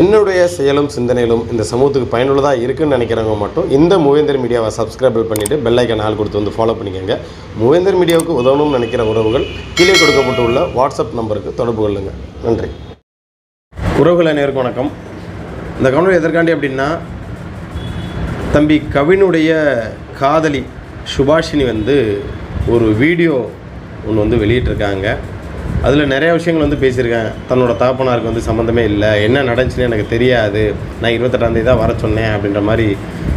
என்னுடைய செயலும் சிந்தனையிலும் இந்த சமூகத்துக்கு பயனுள்ளதாக இருக்குன்னு நினைக்கிறவங்க மட்டும் இந்த மூவேந்தர் மீடியாவை சப்ஸ்கிரைப் பண்ணிவிட்டு பெல்லைக்கன் ஆள் கொடுத்து வந்து ஃபாலோ பண்ணிக்கோங்க. மூவேந்தர் மீடியாவுக்கு உதவணும்னு நினைக்கிற உறவுகள் கீழே கொடுக்கப்பட்டுள்ள வாட்ஸ்அப் நம்பருக்கு தொடர்பு கொள்ளுங்கள் நன்றி. உறவுகள் அனைவருக்கும் வணக்கம். இந்த கவனம் எதற்காண்டி அப்படின்னா தம்பி கவினுடைய காதலி சுபாஷினி வந்து ஒரு வீடியோ ஒன்று வந்து வெளியிட்டிருக்காங்க. அதில் நிறைய விஷயங்கள் வந்து பேசியிருக்கேன் தன்னோட தகப்பனாருக்கு வந்து சம்மந்தமே இல்லை. என்ன நடந்துச்சுன்னு எனக்கு தெரியாது. நான் இருபத்தெட்டாந்தேதி தான் வர சொன்னேன் அப்படின்ற மாதிரி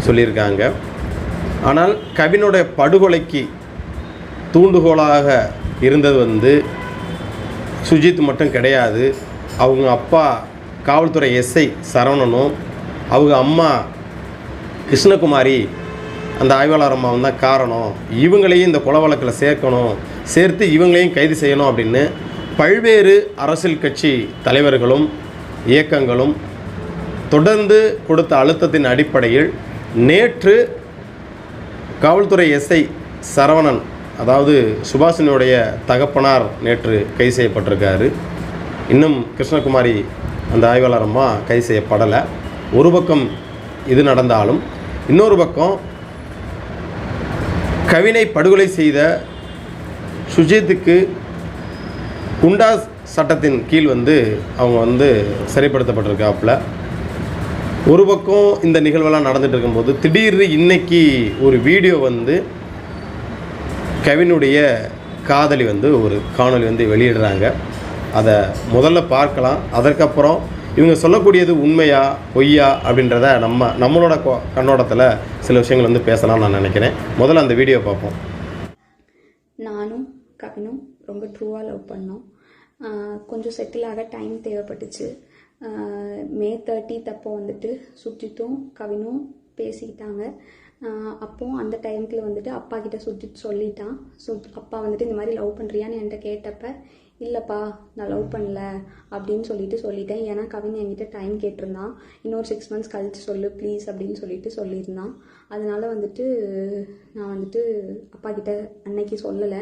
சொல்லியிருக்காங்க. ஆனால் கவினுடைய படுகொலைக்கு தூண்டுகோலாக இருந்தது வந்து சுஜித் மட்டும் கிடையாது. அவங்க அப்பா காவல்துறை எஸ்ஐ சரவணனும் அவங்க அம்மா கிருஷ்ணகுமாரி அந்த ஆய்வாளர் அம்மாவும் தான் காரணம். இவங்களையும் இந்த கொலை வழக்கில் சேர்க்கணும். சேர்த்து இவங்களையும் கைது செய்யணும் அப்படின்னு பல்வேறு அரசியல் கட்சி தலைவர்களும் இயக்கங்களும் தொடர்ந்து கொடுத்த அழுத்தத்தின் அடிப்படையில் நேற்று காவல்துறை எஸ்ஐ சரவணன் அதாவது சுபாஷினுடைய தகப்பனார் நேற்று கைது செய்யப்பட்டிருக்காரு. இன்னும் கிருஷ்ணகுமாரி அந்த ஆய்வாளர் அம்மா கைது செய்யப்படலை. ஒரு பக்கம் இது நடந்தாலும் இன்னொரு பக்கம் கவினை படுகொலை செய்த சுஜித்துக்கு குண்டா சட்டத்தின் கீழ் வந்து அவங்க வந்து சரிப்படுத்தப்பட்டிருக்காப்புல. ஒரு பக்கம் இந்த நிகழ்வெல்லாம் நடந்துட்டு இருக்கும்போது திடீர்னு இன்னைக்கு ஒரு வீடியோ வந்து கவினுடைய காதலி வந்து ஒரு காணொளி வந்து வெளியிடுறாங்க. அதை முதல்ல பார்க்கலாம். அதற்கப்புறம் இவங்க சொல்லக்கூடியது உண்மையா பொய்யா அப்படின்றத நம்ம நம்மளோட கொ- கண்ணோட்டத்தில் சில விஷயங்கள் வந்து பேசலாம்னு நான் நினைக்கிறேன். முதல்ல அந்த வீடியோ பார்ப்போம். நானும் கவினும் ரொம்ப ட்ரூவாக லவ் பண்ணோம். கொஞ்சம் செட்டில் ஆக டைம் தேவைப்பட்டுச்சு. மே தேர்ட்டித் அப்போ வந்துட்டு சுஜித்தும் கவினும் பேசிக்கிட்டாங்க. அப்போ அந்த டைமுக்குள்ள வந்துட்டு அப்பா கிட்ட சுஜித் சொல்லிட்டான். சு அப்பா வந்துட்டு இந்த மாதிரி லவ் பண்ணுறியான்னு என்கிட்ட கேட்டப்ப இல்லைப்பா நான் லவ் பண்ணல அப்படின்னு சொல்லிட்டு சொல்லிட்டேன். ஏன்னா கவின் என்கிட்ட டைம் கேட்டிருந்தான். இன்னொரு சிக்ஸ் மந்த்ஸ் கழித்து சொல்லு ப்ளீஸ் அப்படின்னு சொல்லிட்டு சொல்லியிருந்தான். அதனால வந்துட்டு நான் வந்துட்டு அப்பா கிட்ட அன்னைக்கு சொல்லலை.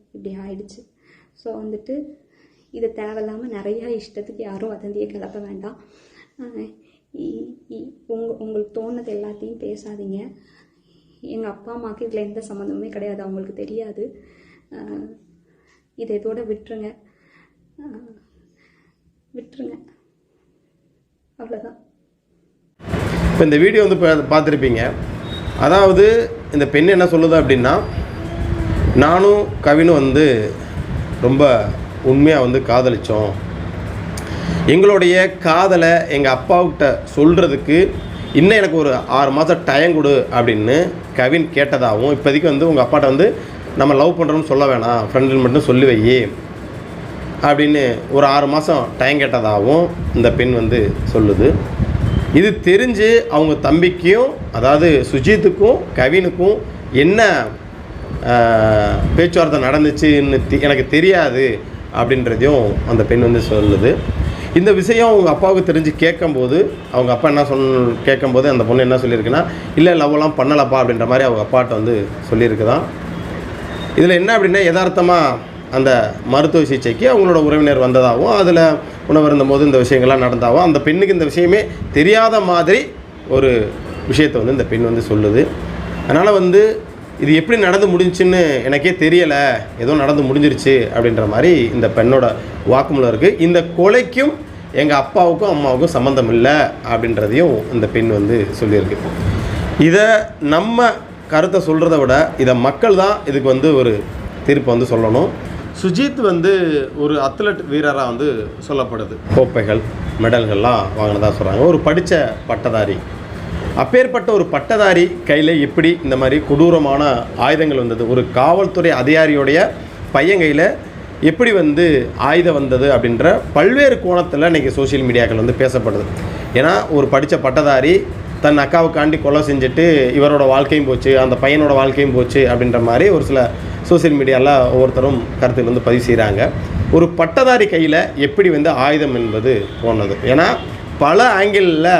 இப்படி ஆயிடுச்சு. ஸோ வந்துட்டு இதை தேவையில்லாமல் நிறையா இஷ்டத்துக்கு யாரும் வதந்தியை கிளப்ப வேண்டாம். இ- இ- உங்க உங்களுக்கு தோணுது எல்லாத்தையும் பேசாதீங்க. எங்கள் அப்பா அம்மாவுக்கு இதில் எந்த சம்மந்தமுமே கிடையாது அவங்களுக்கு தெரியாது. இதை இதோட விட்டுருங்க. விட்டுருங்க. அவ்வளோதான் இப்போ இந்த வீடியோ வந்து பா- பார்த்துருப்பீங்க. அதாவது இந்த பெண் என்ன சொல்லுது அப்படின்னா நானும் கவினும் வந்து ரொம்ப உண்மையாக வந்து காதலித்தோம் எங்களுடைய காதலை எங்கள் அப்பாவுக்கிட்ட சொல்கிறதுக்கு இன்னும் எனக்கு ஒரு ஆறு மாதம் டைம் கொடு அப்படின்னு கவின் கேட்டதாகவும் இப்போதைக்கு வந்து உங்கள் அப்பாட்ட வந்து நம்ம லவ் பண்ணுறோம்னு சொல்ல வேணாம் ஃப்ரெண்டில் மட்டும் சொல்லி வை அப்படின்னு ஒரு ஆறு மாதம் டைம் கேட்டதாகவும் இந்த பெண் வந்து சொல்லுது. இது தெரிஞ்சு அவங்க தம்பிக்கும் அதாவது சுஜித்துக்கும் கவினுக்கும் என்ன பேச்சுவார்த்தை நடந்துச்சுன்னு எனக்கு தெரியாது அப்படின்றதையும் அந்த பெண் வந்து சொல்லுது. இந்த விஷயம் அவங்க அப்பாவுக்கு தெரிஞ்சு கேட்கும்போது அவங்க அப்பா என்ன சொல் கேட்கும்போது அந்த பொண்ணு என்ன சொல்லியிருக்குன்னா இல்லை லவ்லாம் பண்ணலப்பா அப்படின்ற மாதிரி அவங்க அப்பாட்ட வந்து சொல்லியிருக்குதான் இதில் என்ன அப்படின்னா யதார்த்தமாக அந்த மருத்துவ சிகிச்சைக்கு அவங்களோட உறவினர் வந்ததாகவும் அதில் உணவு இருந்தபோது இந்த விஷயங்கள்லாம் நடந்தாகவும் அந்த பெண்ணுக்கு இந்த விஷயமே தெரியாத மாதிரி ஒரு விஷயத்தை வந்து இந்த பெண் வந்து சொல்லுது. அதனால் வந்து இது எப்படி நடந்து முடிஞ்சுன்னு எனக்கே தெரியலை. ஏதோ நடந்து முடிஞ்சிருச்சு அப்படின்ற மாதிரி இந்த பெண்ணோட வாக்குமூலம் இருக்குது இந்த கொலைக்கும் எங்கள் அப்பாவுக்கும் அம்மாவுக்கும் சம்மந்தம் இல்லை அப்படின்றதையும் இந்த பெண் வந்து சொல்லியிருக்கு. இதை நம்ம கருத்தை சொல்கிறத விட இதை மக்கள் தான் இதுக்கு வந்து ஒரு தீர்ப்பை வந்து சொல்லணும். சுஜித் வந்து ஒரு அத்லட் வீரராக வந்து சொல்லப்படுது. கோப்பைகள் மெடல்கள்லாம் வாங்கினதாக சொல்கிறாங்க ஒரு படித்த பட்டதாரி. அப்பேற்பட்ட ஒரு பட்டதாரி கையில் எப்படி இந்த மாதிரி கொடூரமான ஆயுதங்கள் வந்தது. ஒரு காவல்துறை அதிகாரியோடைய பையன் கையில் எப்படி வந்து ஆயுதம் வந்தது அப்படின்ற பல்வேறு கோணத்தில் இன்றைக்கி சோஷியல் மீடியாக்கள் வந்து பேசப்படுது. ஏன்னா ஒரு படித்த பட்டதாரி தன் அக்காவுக்காண்டி கொலை செஞ்சுட்டு இவரோட வாழ்க்கையும் போச்சு அந்த பையனோட வாழ்க்கையும் போச்சு அப்படின்ற மாதிரி ஒரு சில சோஷியல் மீடியாவில் ஒவ்வொருத்தரும் கருத்துக்கள் வந்து பதிவு செய்கிறாங்க ஒரு பட்டதாரி கையில் எப்படி வந்து ஆயுதம் என்பது போனது. ஏன்னா பல ஆங்கிளில்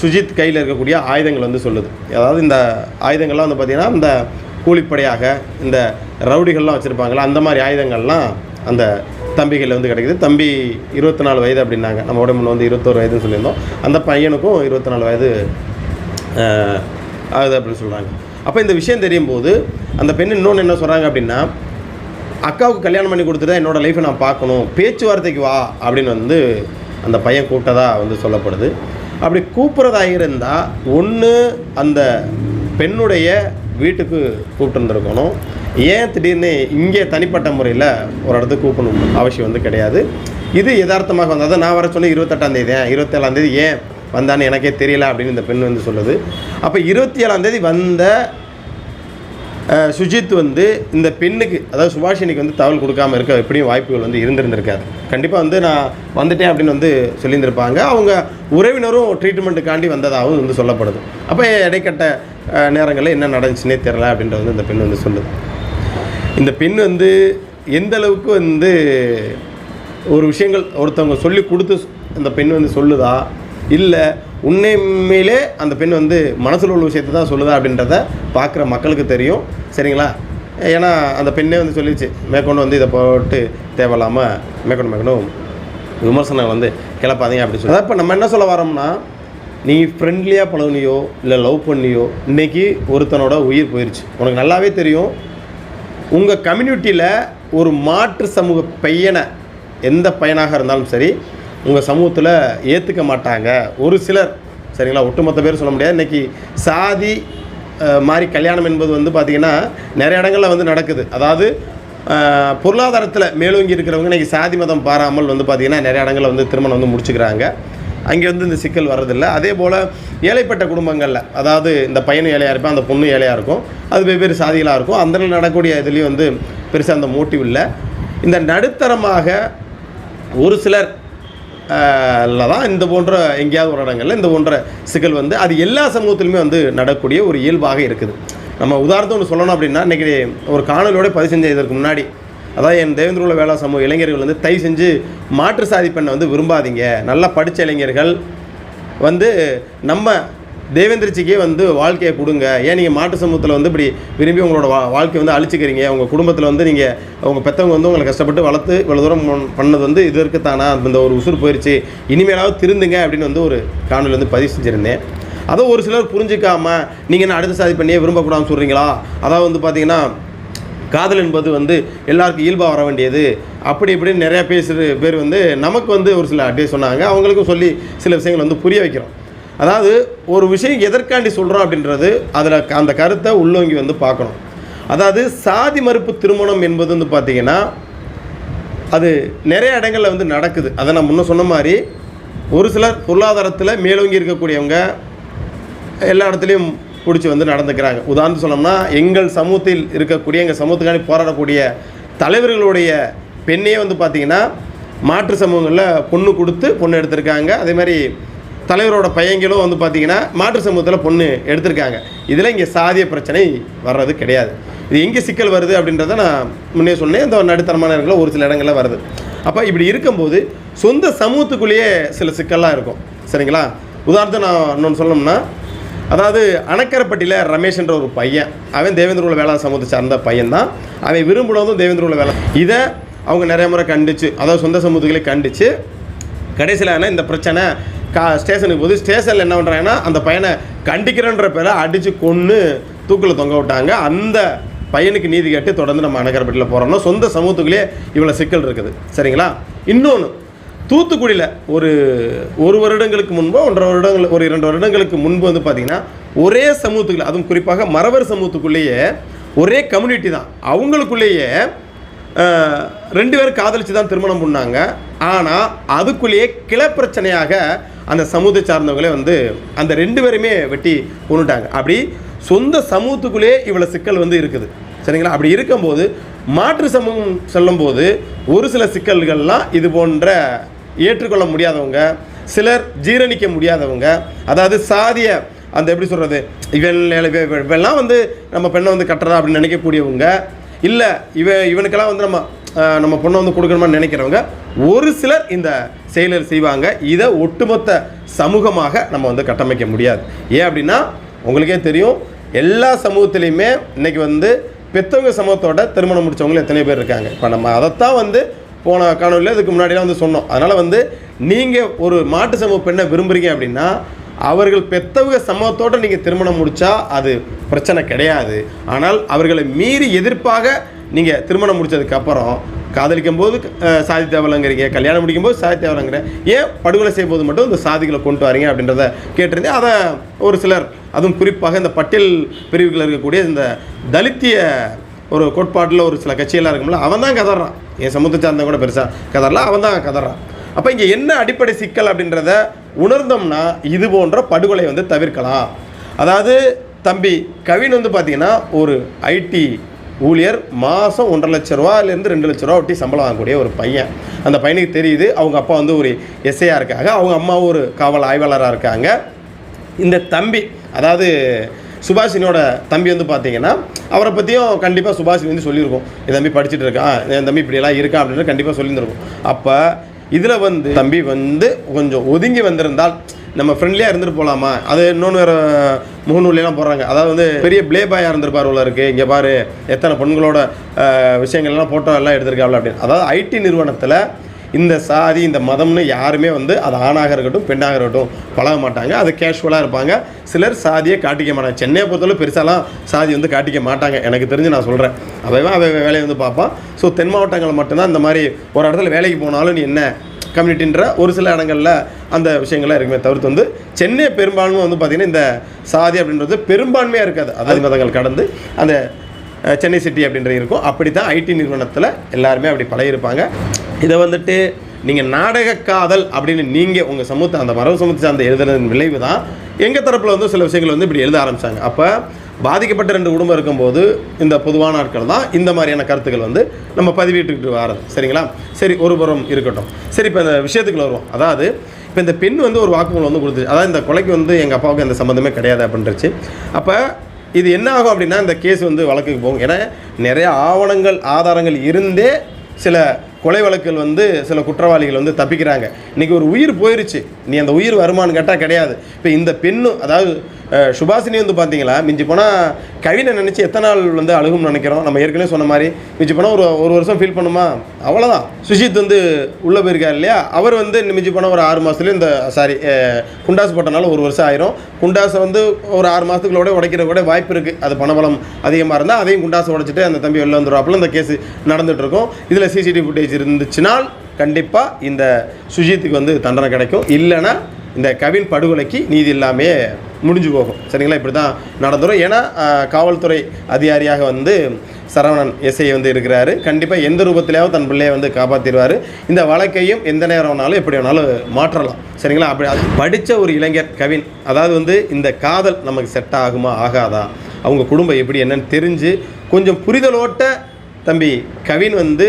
சுஜித் கையில் இருக்கக்கூடிய ஆயுதங்கள் வந்து சொல்லுது. அதாவது இந்த ஆயுதங்கள்லாம் வந்து பார்த்திங்கன்னா இந்த கூலிப்படையாக இந்த ரவுடிகள்லாம் வச்சுருப்பாங்களா அந்த மாதிரி ஆயுதங்கள்லாம் அந்த தம்பிகளில் வந்து கிடைக்குது. தம்பி இருபத்தி நாலு வயது அப்படின்னாங்க. நம்ம உடம்புல வந்து இருபத்தோரு வயதுன்னு சொல்லியிருந்தோம். அந்த பையனுக்கும் இருபத்தி நாலு வயது ஆகுது அப்படின்னு சொல்கிறாங்க அப்போ இந்த விஷயம் தெரியும் போது அந்த பெண் இன்னொன்று என்ன சொல்கிறாங்க அப்படின்னா அக்காவுக்கு கல்யாணம் பண்ணி கொடுத்துட்டா என்னோடய லைஃப்பை நான் பார்க்கணும். பேச்சுவார்த்தைக்கு வா அப்படின்னு வந்து அந்த பையன் கூட்டதாக வந்து சொல்லப்படுது. அப்படி கூப்பிட்றதா இருந்தால் ஒன்று அந்த பெண்ணுடைய வீட்டுக்கு கூப்பிட்டுருந்துருக்கணும். ஏன் திடீர்னு இங்கே தனிப்பட்ட முறையில் ஒரு இடத்துக்கு கூப்பிடணும் அவசியம் வந்து கிடையாது. இது யதார்த்தமாக வந்தது. அதை நான் வர சொல்லி இருபத்தெட்டாம் தேதி இருபத்தேழாம் தேதி ஏன் வந்தான்னு எனக்கே தெரியல அப்படின்னு இந்த பெண் வந்து சொல்லுது. அப்போ இருபத்தி ஏழாம் தேதி வந்த சுஜித் வந்து இந்த பெண்ணுக்கு அதாவது சுபாஷினிக்கு வந்து தகவல் கொடுக்காம இருக்க எப்படியும் வாய்ப்புகள் வந்து இருந்திருந்திருக்காது. கண்டிப்பாக வந்து நான் வந்துட்டேன் அப்படின்னு வந்து சொல்லியிருந்திருப்பாங்க. அவங்க உறவினரும் ட்ரீட்மெண்ட்டுக்காண்டி வந்ததாகவும் வந்து சொல்லப்படுது. அப்போ இடைக்கட்ட நேரங்களில் என்ன நடந்துச்சுன்னே தெரில அப்படின்றது வந்து இந்த பெண் வந்து சொல்லுது. இந்த பெண் வந்து எந்த அளவுக்கு வந்து ஒரு விஷயங்கள் ஒருத்தவங்க சொல்லி கொடுத்து அந்த பெண் வந்து சொல்லுதா? இல்லை உண்மையிலே அந்த பெண் வந்து மனசில் உள்ள விஷயத்தை தான் சொல்லுதா அப்படின்றத பார்க்குற மக்களுக்கு தெரியும். சரிங்களா? ஏன்னா அந்த பெண்ணே வந்து சொல்லிச்சு மேற்கொண்டு வந்து இதை போட்டு தேவையில்லாமல் மேற்கொண்டு மேற்கொண்டு விமர்சனம் வந்து கிளப்பாதீங்க அப்படின்னு சொல்லி. அதான் இப்போ நம்ம என்ன சொல்ல வரோம்னா நீ ஃப்ரெண்ட்லியாக பழகுனியோ இல்லை லவ் பண்ணியோ இன்னைக்கு ஒருத்தனோட உயிர் போயிடுச்சு உனக்கு நல்லாவே தெரியும் உங்கள் கம்யூனிட்டியில் ஒரு மாற்று சமூக பையனை எந்த பையனாக இருந்தாலும் சரி உங்கள் சமூகத்தில் ஏற்றுக்க மாட்டாங்க. ஒரு சிலர் சரிங்களா ஒட்டுமொத்த பேர் சொல்ல முடியாது. இன்றைக்கி சாதி மாதிரி கல்யாணம் என்பது வந்து பார்த்திங்கன்னா நிறைய இடங்களில் வந்து நடக்குது. அதாவது பொருளாதாரத்தில் மேலோங்கி இருக்கிறவங்க இன்றைக்கி சாதி மதம் பாராமல் வந்து பார்த்திங்கன்னா நிறைய இடங்களில் வந்து திருமணம் வந்து முடிச்சுக்கிறாங்க. அங்கே வந்து இந்த சிக்கல் வர்றதில்ல. அதே போல் ஏழைப்பட்ட குடும்பங்களில் அதாவது இந்த பையனும் ஏழையாக இருப்பான் அந்த பொண்ணும் ஏழையாக இருக்கும். அது வெவ்வேறு சாதிகளாக இருக்கும். அந்த நடக்கக்கூடிய இதுலேயும் வந்து பெருசாக அந்த மோட்டிவ் இல்லை. இந்த நடுத்தரமாக ஒரு சிலர் தான் இந்த போன்ற எங்கேயாவது ஒரு இடங்களில் இந்த போன்ற சிக்கல் வந்து அது எல்லா சமூகத்திலுமே வந்து நடக்கக்கூடிய ஒரு இயல்பாக இருக்குது. நம்ம உதாரணத்தை ஒன்று சொல்லணும் அப்படின்னா இன்றைக்கி ஒரு காணொலியோட பதிவு செஞ்ச இதற்கு முன்னாடி அதாவது என் தேவேந்திரகுல வேளா சமூக இளைஞர்கள் வந்து தயவு செஞ்சு மாற்று சாதி பெண்ணை வந்து விரும்பாதீங்க. நல்லா படித்த இளைஞர்கள் வந்து நம்ம தேவேந்திரச்சிக்கே வந்து வாழ்க்கையை கொடுங்க. ஏன் நீங்கள் மாட்டு சமூகத்தில் வந்து இப்படி விரும்பி உங்களோட வா வாழ்க்கையை வந்து அழிச்சிக்கிறீங்க? உங்கள் குடும்பத்தில் வந்து நீங்கள் உங்கள் பெற்றவங்க வந்து உங்களை கஷ்டப்பட்டு வளர்த்து இவ்வளோ தூரம் பண்ணது வந்து இது இருக்கு தானா? இந்த ஒரு உசுறு போயிடுச்சு இனிமேலாவது திருந்துங்க அப்படின்னு வந்து ஒரு காணொலி வந்து பதிவு செஞ்சுருந்தேன். அதை ஒரு சிலர் புரிஞ்சிக்காமல் நீங்கள் என்ன அடுத்த சாதி பண்ணியே விரும்பக்கூடாதுன்னு சொல்கிறீங்களா அதாவது வந்து பார்த்தீங்கன்னா காதல் என்பது வந்து எல்லாருக்கும் இயல்பாக வர வேண்டியது. அப்படி இப்படின்னு நிறையா பேசுகிற பேர் வந்து நமக்கு வந்து ஒரு சில அட்வைஸ் சொன்னாங்க. அவங்களுக்கும் சொல்லி சில விஷயங்கள் வந்து புரிய வைக்கிறோம். அதாவது ஒரு விஷயம் எதற்காண்டி சொல்கிறோம் அப்படின்றது அதில் அந்த கருத்தை உள்ளோங்கி வந்து பார்க்கணும். அதாவது சாதி மறுப்பு திருமணம் என்பது வந்து பார்த்திங்கன்னா அது நிறைய இடங்களில் வந்து நடக்குது. அதை நான் முன்ன சொன்ன மாதிரி ஒரு சிலர் பொருளாதாரத்தில் மேலோங்கி இருக்கக்கூடியவங்க எல்லா இடத்துலையும் பிடிச்சி வந்து நடந்துக்கிறாங்க. உதாரணத்து சொன்னோம்னா எங்கள் சமூகத்தில் இருக்கக்கூடிய எங்கள் சமூகத்துக்காண்டி போராடக்கூடிய தலைவர்களுடைய பெண்ணே வந்து பார்த்திங்கன்னா மாற்று சமூகங்களில் பொண்ணு கொடுத்து பொண்ணு எடுத்திருக்காங்க. அதே மாதிரி தலைவரோட பையங்களும் வந்து பார்த்திங்கன்னா மாற்று சமூகத்தில் பொண்ணு எடுத்திருக்காங்க. இதில் இங்கே சாதிய பிரச்சனை வர்றது கிடையாது. இது எங்கே சிக்கல் வருது அப்படின்றத நான் முன்னே சொன்னேன். இந்த நடுத்தரமான இடங்கள ஒரு சில இடங்களில் வருது. அப்போ இப்படி இருக்கும்போது சொந்த சமூகத்துக்குள்ளேயே சில சிக்கல்லாம் இருக்கும். சரிங்களா? உதாரணத்தை நான் இன்னொன்று சொல்லணும்னா அதாவது அணக்கரப்பட்டியில் ரமேஷ்ன்ற ஒரு பையன் அவன் தேவேந்திர வேளாண் சமூகத்தை சார்ந்த பையன் தான் அவன் விரும்புனதும் தேவேந்திர வேளாண். இதை அவங்க நிறைய முறை கண்டிச்சு அதாவது சொந்த சமூகத்துக்களே கண்டிச்சு கடைசியில் ஆனால் இந்த பிரச்சனை கா ஸ்டேஷனுக்கு போது ஸ்டேஷனில் என்ன பண்ணுறாங்கன்னா அந்த பையனை கண்டிக்கிறன்ற பேரை அடித்து கொன்று தூக்கில் தொங்க விட்டாங்க. அந்த பையனுக்கு நீதி கேட்டு தொடர்ந்து நம்ம அணக்கரப்பட்டியில் போகிறோம்னா சொந்த சமூகத்துக்குள்ளேயே இவ்வளோ சிக்கல் இருக்குது. சரிங்களா? இன்னொன்று தூத்துக்குடியில் ஒரு ஒரு வருடங்களுக்கு முன்போ ஒன்றரை வருடங்கள் ஒரு இரண்டு வருடங்களுக்கு முன்பு வந்து பார்த்திங்கன்னா ஒரே சமூகத்துக்குள்ள அதுவும் குறிப்பாக மறவர் சமூகத்துக்குள்ளேயே ஒரே கம்யூனிட்டி தான். அவங்களுக்குள்ளேயே ரெண்டு பேரும் காதலிச்சு தான் திருமணம் பண்ணாங்க. ஆனால் அதுக்குள்ளேயே கிளப்பிரச்சனையாக அந்த சமூகத்தை சார்ந்தவங்களே வந்து அந்த ரெண்டு பேருமே வெட்டி கொண்டுட்டாங்க அப்படி சொந்த சமூகத்துக்குள்ளேயே இவ்வளோ சிக்கல் வந்து இருக்குது. சரிங்களா? அப்படி இருக்கும்போது மாற்று சமூகம் சொல்லும்போது ஒரு சில சிக்கல்கள்லாம் இது போன்ற ஏற்றுக்கொள்ள முடியாதவங்க சிலர் ஜீரணிக்க முடியாதவங்க அதாவது சாதிய அந்த எப்படி சொல்கிறது இவன் இவெல்லாம் வந்து நம்ம பெண்ணை வந்து கட்டுறதா அப்படின்னு நினைக்கக்கூடியவங்க இல்லை இவன் இவனுக்கெல்லாம் வந்து நம்ம நம்ம பொண்ணை வந்து கொடுக்கணுமான்னு நினைக்கிறவங்க ஒரு சிலர் இந்த செயலர் செய்வாங்க. இதை ஒட்டுமொத்த சமூகமாக நம்ம வந்து கட்டமைக்க முடியாது. ஏன் அப்படின்னா உங்களுக்கே தெரியும் எல்லா சமூகத்திலையுமே இன்னைக்கு வந்து பெற்றவங்க சமூகத்தோட திருமணம் முடித்தவங்களும் எத்தனை பேர் இருக்காங்க. இப்போ நம்ம அதைத்தான் வந்து போன காணொலியில் இதுக்கு முன்னாடிலாம் வந்து சொன்னோம். அதனால் வந்து நீங்கள் ஒரு மாட்டு சமூக பெண்ணை விரும்புகிறீங்க அப்படின்னா அவர்கள் பெற்றவங்க சமூகத்தோடு நீங்கள் திருமணம் முடித்தா அது பிரச்சனை கிடையாது. ஆனால் அவர்களை மீறி எதிர்ப்பாக நீங்கள் திருமணம் முடித்ததுக்கப்புறம் காதலிக்கும் போது சாதி தேவலங்கிறீங்க கல்யாணம் முடிக்கும் போது சாதி தேவலைங்கிறேன் ஏன் படுகொலை செய்யும் போது மட்டும் இந்த சாதிகளை கொண்டு வரீங்க அப்படின்றத கேட்டிருந்தேன். அதை ஒரு சிலர் அதுவும் குறிப்பாக இந்த பட்டியல் பிரிவுகளில் இருக்கக்கூடிய இந்த தலித்திய ஒரு கோட்பாட்டில் ஒரு சில கட்சியெல்லாம் இருக்கும்ல அவன் தான் கதறான். என் சமூகத்தை சார்ந்த கூட பெருசாக கதறலாம் அவன் தான் கதறான். அப்போ இங்கே என்ன அடிப்படை சிக்கல் அப்படின்றத உணர்ந்தோம்னா இது போன்ற படுகொலை வந்து தவிர்க்கலாம். அதாவது தம்பி கவின் வந்து பார்த்தீங்கன்னா ஒரு ஐடி ஊழியர் மாதம் ஒன்றரை லட்ச ரூபாலேருந்து ரெண்டு லட்ச ரூபா ஒட்டி சம்பளம் வாங்கக்கூடிய ஒரு பையன். அந்த பையனுக்கு தெரியுது அவங்க அப்பா வந்து ஒரு எஸ்ஐயாக இருக்காங்க. அவங்க அம்மாவும் ஒரு காவல் ஆய்வாளராக இருக்காங்க. இந்த தம்பி அதாவது சுபாஷினியோட தம்பி வந்து பார்த்தீங்கன்னா அவரை பற்றியும் கண்டிப்பாக சுபாஷினி வந்து சொல்லியிருக்கோம். என் தம்பி படிச்சுட்டு இருக்கான். என் தம்பி இப்படியெல்லாம் இருக்கா அப்படின்னு கண்டிப்பாக சொல்லியிருந்திருக்கும். அப்போ இதில் வந்து தம்பி வந்து கொஞ்சம் ஒதுங்கி வந்திருந்தால் நம்ம ஃப்ரெண்ட்லியாக இருந்துட்டு போகலாமா அது இன்னொன்று வேறு முகநூலாம் போடுறாங்க. அதாவது வந்து பெரிய ப்ளே பாயாக இருந்திருப்பார் உள்ள இருக்குது இங்கே பாரு எத்தனை பெண்களோட விஷயங்கள்லாம் ஃபோட்டோ எல்லாம் எடுத்திருக்காள் அப்படின்னு. அதாவது ஐடி நிறுவனத்தில் இந்த சாதி இந்த மதம்னு யாருமே வந்து அது ஆணாக இருக்கட்டும் பெண்ணாக இருக்கட்டும் பழக மாட்டாங்க. அது கேஷுவலாக இருப்பாங்க. சிலர் சாதியை காட்டிக்க மாட்டாங்க. சென்னையை பொறுத்தவரை பெருசாலாம் சாதி வந்து காட்டிக்க மாட்டாங்க. எனக்கு தெரிஞ்சு நான் சொல்கிறேன் அவன் அவன் வேலையை வந்து பார்ப்பான். ஸோ தென் மாவட்டங்கள் மட்டும்தான் இந்த மாதிரி ஒரு இடத்துல வேலைக்கு போனாலும் நீ என்ன கம்யூனிட்டின்ற ஒரு சில இடங்களில் அந்த விஷயங்கள்லாம் இருக்குமே தவிர்த்து வந்து சென்னை பெரும்பான்மை வந்து பார்த்திங்கன்னா இந்த சாதி அப்படின்றது பெரும்பான்மையாக இருக்காது. அதாவது மதங்கள் கடந்து அந்த சென்னை சிட்டி அப்படின்ற இருக்கும். அப்படி தான் ஐடி நிறுவனத்தில் எல்லாருமே அப்படி பழகிருப்பாங்க இதை வந்துட்டு நீங்கள் நாடக காதல் அப்படின்னு நீங்கள் உங்கள் சமூகத்தை அந்த மரபு சமூகத்தை சார்ந்த எழுதுறதன் விளைவு தான் எங்கள் தரப்பில் வந்து சில விஷயங்கள் வந்து இப்படி எழுத ஆரம்பித்தாங்க அப்போ பாதிக்கப்பட்ட ரெண்டு குடும்பம் இருக்கும்போது இந்த பொதுவான ஆட்கள் தான் இந்த மாதிரியான கருத்துக்கள் வந்து நம்ம பதிவிட்டுக்கிட்டு வரது. சரிங்களா? சரி ஒரு புறம் இருக்கட்டும். சரி இப்போ இந்த விஷயத்துக்குள்ள வருவோம். அதாவது இப்போ இந்த பெண் வந்து ஒரு வாக்குமூலம் வந்து கொடுத்துச்சு அதாவது இந்த கொலைக்கு வந்து எங்கள் அப்பாவுக்கு எந்த சம்மந்தமே கிடையாது அப்படின்றச்சு. அப்போ இது என்ன ஆகும் அப்படின்னா இந்த கேஸ் வந்து வழக்குக்கு போகும். ஏன்னா நிறைய ஆவணங்கள் ஆதாரங்கள் இருந்தே சில கொலை வழக்கில் வந்து சில குற்றவாளிகள் வந்து தப்பிக்கிறாங்க. இன்றைக்கி ஒரு உயிர் போயிருச்சு. நீ அந்த உயிர் வருமானு கேட்டால் கிடையாது. இப்போ இந்த பெண்ணும் அதாவது சுபாஷினி வந்து பார்த்தீங்களா மிஞ்சி போனால் கவினை நினச்சி எத்தனை நாள் வந்து அழுகும்னு நினைக்கிறோம். நம்ம ஏற்கனவே சொன்ன மாதிரி மிஞ்சி போனால் ஒரு ஒரு வருஷம் ஃபீல் பண்ணுமா? அவ்வளோதான் சுஷித் வந்து உள்ளே போயிருக்கார் இல்லையா? அவர் வந்து மிஞ்சி போனால் ஒரு ஆறு மாதத்துலேயும் இந்த சாரி குண்டாஸ் போட்டனால ஒரு வருஷம் ஆயிரும். குண்டாசை வந்து ஒரு ஆறு மாதத்துக்குள்ளோட உடைக்கிற கூட வாய்ப்பு இருக்குது அது பணபலம் அதிகமாக இருந்தால் அதையும் குண்டாசை உடைச்சிட்டு அந்த தம்பி வெளில வந்துடுவாப்புல இந்த கேஸ் நடந்துகிட்ருக்கும் இதில் சிசிடிவி ஃபுட்டேஜ் இருந்துச்சுனால் கண்டிப்பாக இந்த சுஜித்துக்கு வந்து தண்டனை கிடைக்கும். இல்லைன்னா இந்த கவின் படுகொலைக்கு நீதி இல்லாமே முடிஞ்சு போகும். சரிங்களா? இப்படி தான் நடந்துடும் ஏன்னா காவல்துறை அதிகாரியாக வந்து சரவணன் எஸ்ஐ வந்து இருக்கிறாரு. கண்டிப்பாக எந்த ரூபத்திலேயாவது தன் பிள்ளையை வந்து காப்பாற்றிடுவார் இந்த வழக்கையும் எந்த நேரம் வேணாலும் எப்படி வேணாலும் மாற்றலாம். சரிங்களா? அப்படி அது படித்த ஒரு இளைஞர் கவின் அதாவது வந்து இந்த காதல் நமக்கு செட் ஆகுமா ஆகாதா? அவங்க குடும்பம் எப்படி என்னன்னு தெரிஞ்சு கொஞ்சம் புரிதலோட்ட தம்பி கவின் வந்து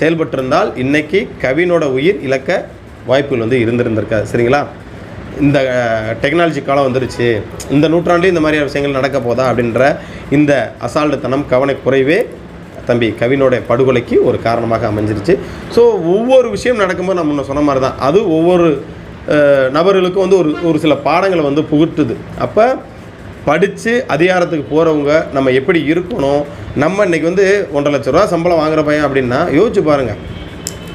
செயல்பட்டிருந்தால் இன்றைக்கி கவினோட உயிர் இழக்க வாய்ப்புகள் வந்து இருந்திருந்திருக்காது. சரிங்களா? இந்த டெக்னாலஜி காலம் வந்துருச்சு. இந்த நூற்றாண்டுலேயும் இந்த மாதிரியான விஷயங்கள் நடக்க போதா அப்படின்ற இந்த அசால்ட்டுத்தனம் கவனக்குறைவே தம்பி கவினோட படுகொலைக்கு ஒரு காரணமாக அமைஞ்சிருச்சு. ஸோ ஒவ்வொரு விஷயம் நடக்கும்போது நம்ம முன்ன சொன்ன மாதிரி தான் அது ஒவ்வொரு நபர்களுக்கும் வந்து ஒரு ஒரு சில பாடங்களை வந்து புகுட்டுது. அப்போ படித்து அதிகாரத்துக்கு போகிறவங்க நம்ம எப்படி இருக்கணும்? நம்ம இன்னைக்கு வந்து ஒன்றரை லட்ச ரூபா சம்பளம் வாங்குகிற பையன் அப்படின்னா யோசிச்சு பாருங்கள்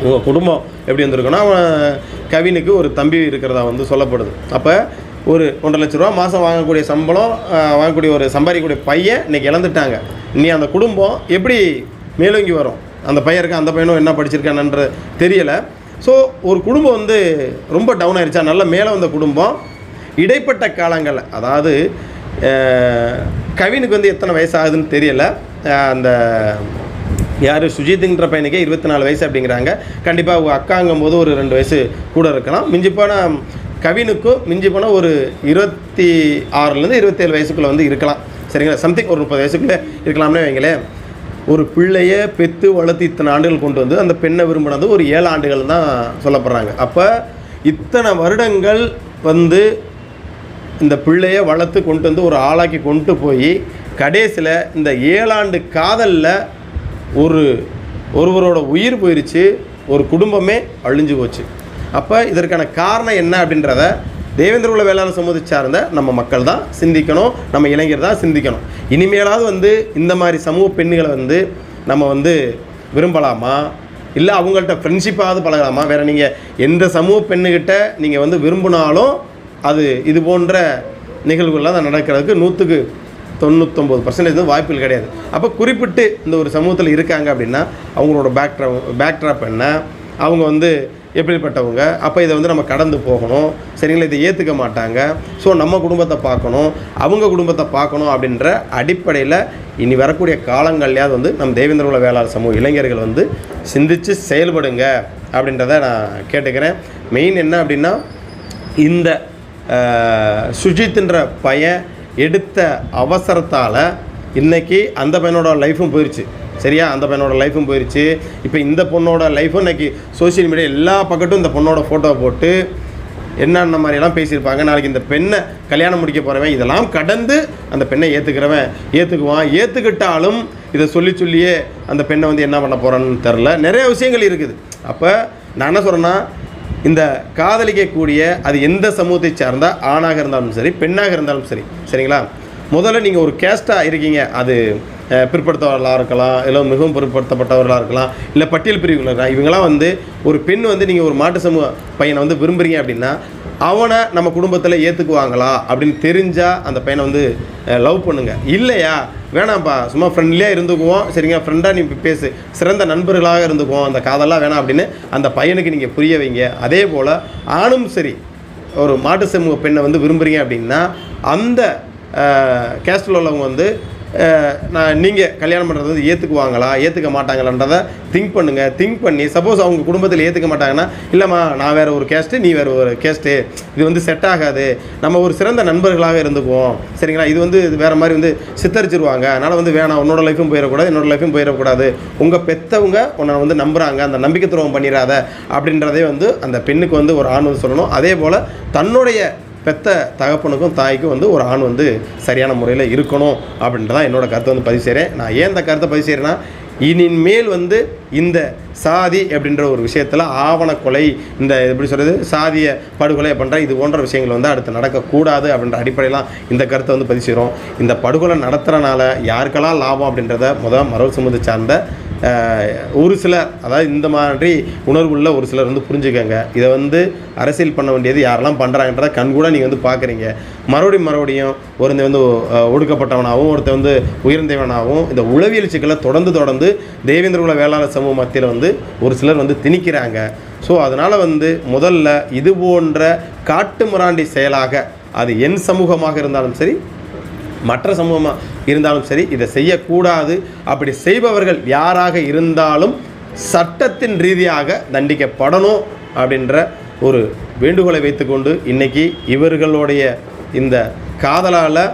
உங்கள் குடும்பம் எப்படி வந்திருக்குன்னா அவன் கவினுக்கு ஒரு தம்பி இருக்கிறதா வந்து சொல்லப்படுது. அப்போ ஒரு ஒன்றரை லட்ச ரூபா மாதம் வாங்கக்கூடிய சம்பளம் வாங்கக்கூடிய ஒரு சம்பாதிக்கக்கூடிய பையன் இன்னைக்கு இழந்துட்டாங்க. நீ அந்த குடும்பம் எப்படி மேலோங்கி வரும்? அந்த பையன் இருக்க அந்த பையனும் என்ன படிச்சிருக்கானன்ற தெரியலை. ஸோ ஒரு குடும்பம் வந்து ரொம்ப டவுன் ஆயிடுச்சா நல்ல மேலே வந்த குடும்பம் இடைப்பட்ட காலங்களில் அதாவது கவினுக்கு வந்து எத்தனை வயசு ஆகுதுன்னு தெரியலை அந்த யார்? சுஜித்துங்கிற பையனுக்கே இருபத்தி நாலு வயசு அப்படிங்கிறாங்க. கண்டிப்பாக அவங்க அக்காங்கும் போது ஒரு ரெண்டு வயசு கூட இருக்கலாம். மிஞ்சி போனால் கவினுக்கும் மிஞ்சி போனால் ஒரு இருபத்தி ஆறுலேருந்து இருபத்தேழு வயசுக்குள்ளே வந்து இருக்கலாம். சரிங்களா? சம்திங் ஒரு முப்பது வயசுக்குள்ளே இருக்கலாம்னே வைங்களேன். ஒரு பிள்ளையை பெற்று வளர்த்து இத்தனை ஆண்டுகள் கொண்டு வந்து அந்த பெண்ணை விரும்பினது ஒரு ஏழு ஆண்டுகள் தான் சொல்லப்படுறாங்க. அப்போ இத்தனை வருடங்கள் வந்து இந்த பிள்ளையை வளர்த்து கொண்டு வந்து ஒரு ஆளாக்கி கொண்டு போய் கடைசியில் இந்த ஏழாண்டு காதலில் ஒரு ஒருவரோட உயிர் போயிடுச்சு ஒரு குடும்பமே அழிஞ்சு போச்சு. அப்போ இதற்கான காரணம் என்ன அப்படின்றத தேவேந்திர குல வேளாண் சமூகத்தை சார்ந்த நம்ம மக்கள் தான் சிந்திக்கணும் நம்ம இளைஞர் தான் சிந்திக்கணும். இனிமேலாவது வந்து இந்த மாதிரி சமூக பெண்ணுகளை வந்து நம்ம வந்து விரும்பலாமா? இல்லை அவங்கள்ட்ட ஃப்ரெண்ட்ஷிப்பாவது பழகலாமா? வேறு நீங்கள் எந்த சமூக பெண்ணுக்கிட்ட நீங்கள் வந்து விரும்பினாலும் அது இது போன்ற நிகழ்வுகள்லாம் தான் நடக்கிறதுக்கு நூற்றுக்கு தொண்ணூத்தொம்பது பர்சன்டேஜ் வந்து வாய்ப்புகள் கிடையாது. அப்போ குறிப்பிட்டு இந்த ஒரு சமூகத்தில் இருக்காங்க அப்படின்னா அவங்களோட பேக்ட்ரா பேக்ட்ராப் என்ன? அவங்க வந்து எப்படிப்பட்டவங்க? அப்போ இதை வந்து நம்ம கடந்து போகணும். சரிங்களா? இதை ஏற்றுக்க மாட்டாங்க. ஸோ நம்ம குடும்பத்தை பார்க்கணும். அவங்க குடும்பத்தை பார்க்கணும் அப்படின்ற அடிப்படையில் இனி வரக்கூடிய காலங்கள்லையாவது வந்து நம் தேவேந்திரகுல வேளாண் சமூக இளைஞர்கள் வந்து சிந்தித்து செயல்படுங்க அப்படின்றத நான் கேட்டுக்கிறேன். மெயின் என்ன அப்படின்னா இந்த சுஜித்ன்ற பையன் எடுத்த அவசரத்தால் இன்றைக்கி அந்த பையனோட லைஃபும் போயிடுச்சு சரியா? அந்த பையனோட லைஃபும் போயிடுச்சு இப்போ இந்த பொண்ணோட லைஃப்பும் இன்னைக்கு சோஷியல் மீடியா எல்லா பக்கட்டும் இந்த பொண்ணோட ஃபோட்டோவை போட்டு என்னென்ன மாதிரியெல்லாம் பேசியிருப்பாங்க? நாளைக்கு இந்த பெண்ணை கல்யாணம் முடிக்க போகிறவன் இதெல்லாம் கடந்து அந்த பெண்ணை ஏற்றுக்கிறவன் ஏற்றுக்குவான் ஏற்றுக்கிட்டாலும் இதை சொல்லி சொல்லியே அந்த பெண்ணை வந்து என்ன பண்ண போகிறான்னு தெரில நிறைய விஷயங்கள் இருக்குது. அப்போ நான் என்ன சொல்கிறேன்னா இந்த காதலிக்கக்கூடிய அது எந்த சமூகத்தை சார்ந்தால் ஆணாக இருந்தாலும் சரி பெண்ணாக இருந்தாலும் சரி சரிங்களா? முதல்ல நீங்கள் ஒரு கேஸ்ட்டாக இருக்கீங்க அது பிற்படுத்தவர்களாக இருக்கலாம் இல்லை மிகவும் பிற்படுத்தப்பட்டவர்களாக இருக்கலாம் இல்லை பட்டியல் பிரிவுகளாக இருக்கலாம். இவங்கெல்லாம் வந்து ஒரு பெண் வந்து நீங்கள் ஒரு மாட்டு சமூக பையனை வந்து விரும்புகிறீங்க அப்படின்னா அவனை நம்ம குடும்பத்தில் ஏற்றுக்குவாங்களா அப்படின்னு தெரிஞ்சால் அந்த பையனை வந்து லவ் பண்ணுங்க. இல்லையா? வேணாம்ப்பா சும்மா ஃப்ரெண்ட்லியாக இருந்துக்குவோம். சரிங்க ஃப்ரெண்டாக நீ பேசு. சிறந்த நண்பர்களாக இருந்துக்குவோம். அந்த காதெல்லாம் வேணாம் அப்படின்னு அந்த பையனுக்கு நீங்கள் புரிய வைங்க. அதே போல் ஆணும் சரி ஒரு மாட்டு சமூக பெண்ணை வந்து விரும்புகிறீங்க அப்படின்னா அந்த கேஸ்டில் உள்ளவங்க வந்து நான் நீங்கள் கல்யாணம் பண்ணுறது வந்து ஏற்றுக்குவாங்களா ஏற்றுக்க மாட்டாங்களான்றதை திங்க் பண்ணுங்கள் திங்க் பண்ணி சப்போஸ் அவங்க குடும்பத்தில் ஏற்றுக்க மாட்டாங்கன்னா இல்லைம்மா நான் வேறு ஒரு கேஸ்ட்டு நீ வேறு ஒரு கேஸ்ட்டு இது வந்து செட் ஆகாது. நம்ம ஒரு சிறந்த நண்பர்களாக இருந்துக்குவோம். சரிங்களா? இது வந்து இது வேறு மாதிரி வந்து சித்தரிச்சிருவாங்க. அதனால் வந்து வேணாம் உன்னோட லைஃபும் போயிடக்கூடாது என்னோட லைஃபும் போயிடக்கூடாது உங்கள் பெற்றவங்க உன்னை வந்து நம்புகிறாங்க அந்த நம்பிக்கை துரோகம் பண்ணிடாத அப்படின்றதே வந்து அந்த பெண்ணுக்கு வந்து ஒரு ஆண் வந்து சொல்லணும். அதே போல் தன்னுடைய பெத்த தகப்பனுக்கும் தாய்க்கும் வந்து ஒரு ஆண் வந்து சரியான முறையில் இருக்கணும் அப்படின்றதான் என்னோட கருத்தை வந்து பதிவு செய்கிறேன் நான் ஏன் இந்த கருத்தை பதிவு செய்கிறேன்னா இனிமேல் வந்து இந்த சாதி அப்படின்ற ஒரு விஷயத்தில் ஆவண கொலை இந்த எப்படி சொல்கிறது சாதிய படுகொலை பண்ணுற இது போன்ற விஷயங்கள் வந்து அடுத்து நடக்கக்கூடாது அப்படின்ற அடிப்படையிலாம் இந்த கருத்தை வந்து பதிவு செய்கிறோம் இந்த படுகொலை நடத்துகிறனால யாருக்கெல்லாம் லாபம் அப்படின்றத முதல் மரபு சமூகத்தை சார்ந்த ஒரு சிலர் அதாவது இந்த மாதிரி உணர்வுள்ள ஒரு சிலர் வந்து புரிஞ்சுக்கங்க. இதை வந்து அரசியல் பண்ண வேண்டியது யாரெல்லாம் பண்ணுறாங்கன்றத கண்கூட நீங்கள் வந்து பார்க்குறீங்க மறுபடியும் மறுபடியும் ஒருத்தன் வந்து ஒடுக்கப்பட்டவனாகவும் ஒருத்தர் வந்து உயர்ந்தவனாகவும் இந்த உளவியல் சிக்கலை தொடர்ந்து தொடர்ந்து தேவேந்திர குல வேளாளர் சமூக மத்தியில் வந்து ஒரு சிலர் வந்து திணிக்கிறாங்க. ஸோ அதனால் வந்து முதல்ல இது போன்ற காட்டு முராண்டி செயலாக அது என் சமூகமாக இருந்தாலும் சரி மற்ற சமூகமாக இருந்தாலும் சரி இதை செய்யக்கூடாது. அப்படி செய்பவர்கள் யாராக இருந்தாலும் சட்டத்தின் ரீதியாக தண்டிக்கப்படணும் அப்படின்ற ஒரு வேண்டுகோளை வைத்துக்கொண்டு இன்னைக்கு இவர்களுடைய இந்த காதலால்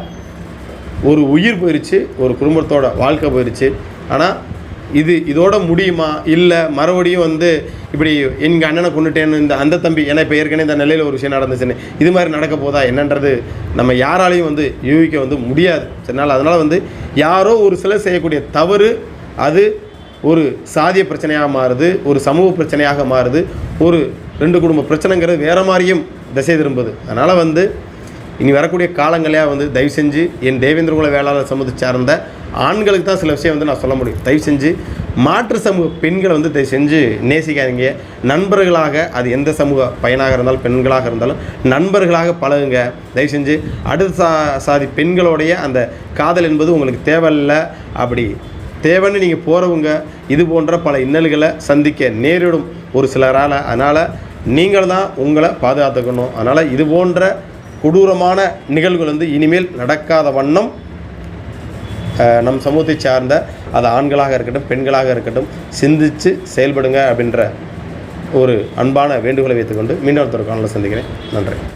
ஒரு உயிர் போயிருச்சு ஒரு குடும்பத்தோட வாழ்க்கை போயிருச்சு. ஆனால் இது இதோட முடியுமா? இல்லை மறுபடியும் வந்து இப்படி எங்கள் அண்ணனை கொண்டுட்டேன்னு இந்த அந்த தம்பி ஏன்னா இப்போ ஏற்கனவே இந்த நிலையில் ஒரு விஷயம் நடந்துச்சுன்னு இது மாதிரி நடக்க போதா என்னன்றது நம்ம யாராலையும் வந்து யூகிக்க வந்து முடியாது. சரினால் அதனால் வந்து யாரோ ஒரு சிலர் செய்யக்கூடிய தவறு அது ஒரு சாதிய பிரச்சனையாக மாறுது ஒரு சமூக பிரச்சனையாக மாறுது ஒரு ரெண்டு குடும்ப பிரச்சனைங்கிறது வேறு மாதிரியும் திசை திரும்புது. அதனால் வந்து இனி வரக்கூடிய காலங்களையாக வந்து தயவு செஞ்சு என் தேவேந்திரகுல வேளாளர் சமூகத்தை சார்ந்த ஆண்களுக்கு தான் சில விஷயம் வந்து நான் சொல்ல முடியும். தயவு செஞ்சு மாற்று சமூக பெண்களை வந்து தயவு செஞ்சு நேசிக்காதீங்க. நண்பர்களாக அது எந்த சமூக பையனாக இருந்தாலும் பெண்களாக இருந்தாலும் நண்பர்களாக பழகுங்க. தயவு செஞ்சு அடுத்த சா சாதி பெண்களுடைய அந்த காதல் என்பது உங்களுக்கு தேவையில்லை. அப்படி தேவைன்னு நீங்கள் போகிறவங்க இது போன்ற பல இன்னல்களை சந்திக்க நேரிடும் ஒரு சிலரால். அதனால் நீங்கள் தான் உங்களை பாதுகாத்துக்கணும். அதனால் இது போன்ற கொடூரமான நிகழ்வுகள் வந்து இனிமேல் நடக்காத வண்ணம் நம் சமூகத்தை சார்ந்த அது ஆண்களாக இருக்கட்டும் பெண்களாக இருக்கட்டும் சிந்தித்து செயல்படுங்க அப்படின்ற ஒரு அன்பான வேண்டுகோளை வைத்துக்கொண்டு மீண்டும் ஒருத்தர் காணொலி சந்திக்கிறேன். நன்றி.